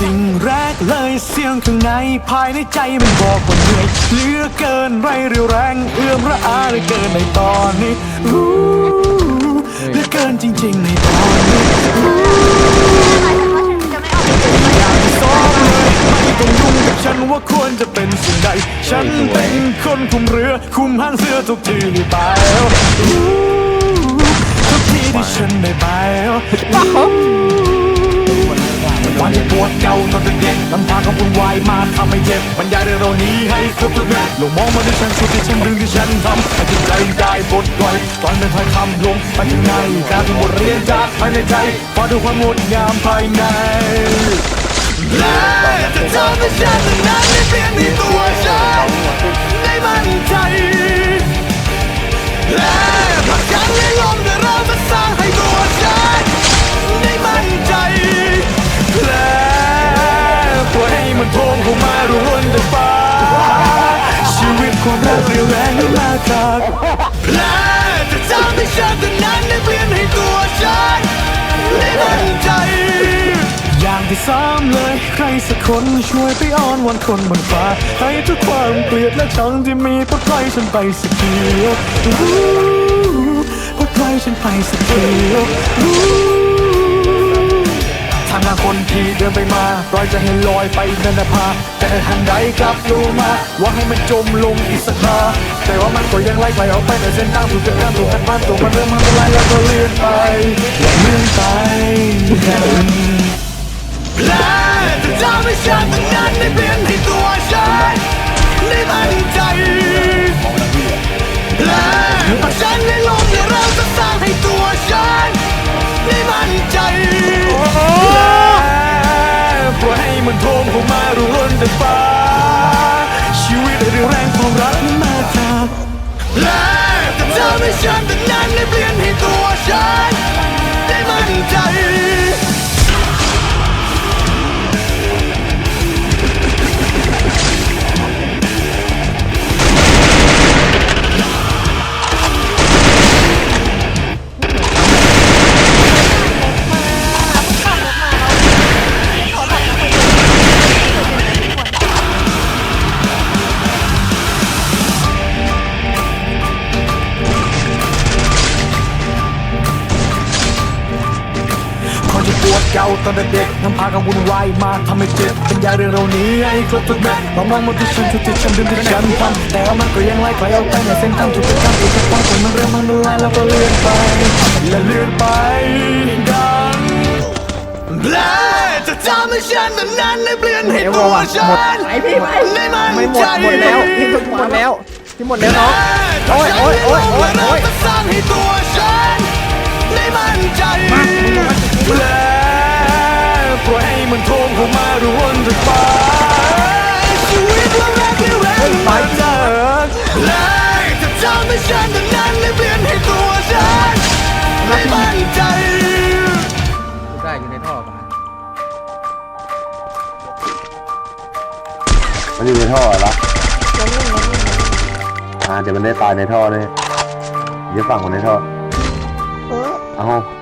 สิ่งแรกเลยเสียงข้างในภายในใจมันบอกว่าเหนื่อยเหลือเกินไรเรียวแรงเอื้อมระอาเหลือเกินในตอนนี้อู้เหลือเกินจริง ๆ ในตอนนี้ไม่ต้องยุ่งกับฉันว่าควรจะเป็นสิ่งใด ฉันเป็นคนคุมเรือ คุมห้างเสื้อทุกทีที่ไปอู้ทุกทีที่ฉันได้ไปวั ทำให้เจ็บบรรยายเรื่องเรานี้ให้ครบทุกเม็ดลงมองมาที่ฉันสุดที่ฉันดึงที่ฉันทำให้จิตใจได้ปลดปล่อยตอนเป็นพายคำลงไปถึงในการเป็นบทเรียนจากภายในใจพอดูความงดงามภายในและจะทำให้ฉันนั้นได้เปลี่ยนในตัวฉันได้มั่นใจ จากและจะทำให้ฉันนั้นได้เปลี่ยนให้ตัวฉันได้มั่นใจ อย่างที่สามเลย ใครสักคนช่วยไปอ้อนวอนคนบนฟ้า ให้ทุกความเกลียดและชังที่มีปลดปล่อยฉันไปสักทีอู้ปลดปล่อยฉันไปสักทีอู้ทางทางคนที่เดินไปมาปล่อยใจะให้ลอยไปนันภาแต่ในทันใดกลับรู้มา ว่าให้มันจมลงอีกสักคราแต่ว่ามันก็ ยังไล่ไกลออกไปในเส้นทางถูกเกิดการถูกขัดมันตัวมันเริ่มมันละลายแล้วก็เลื่อนไปเลื่อนไปและจะทำให้ฉันนั้นได้เปลี่ยนให้ตัวฉันได้มั่นใจและหากฉันได้ลงเดี๋ยวเราจะสร้างให้ตัวฉันได้มั่นใจและปล่อยให้มันโทมเข้ามารวนแต่ฟ้า เก่าตอนเด็กๆนำพากันวุ่นวายมาทำให้เจ็บเป็นยาเรื่องเรานี้ให้ครบทุกเม็ดมองมองมาที่ฉันทุกที่ฉันดึงที่ฉันทำแต่ว่ามันก็ยังไล่ใครเอาไปในเส้นทางถูกกระทำถูกกระทำคนมันเริ่มมันละลายแล้วก็เลื่อนไปและเลื่อนไปดังและจะทำให้ฉันนั้นได้เปลี่ยนให้ตัวฉันไหนพี่ไปได้มั่นไม่หมดหมดแล้วพี่หมดแล้วพี่หมดแล้วน้องโอ้ยโอ้ยโอ้ยโอ้ยโอ้ยสร้างให้ตัวฉันได้มั่นใจ ผู้มารวนจากฟ้าชีวิตเราแรกที่แรงมาจากและจะทำให้ฉันดังนั้นได้เปลี่ยนให้ตัวฉันได้มั่นใจได้อยู่ในท่อปะมันอยู่ในท่อเหรออ่าเดี๋ยวมันได้ตายในท่อเลยเดี๋ยวฝั่งคนในท่อ เอา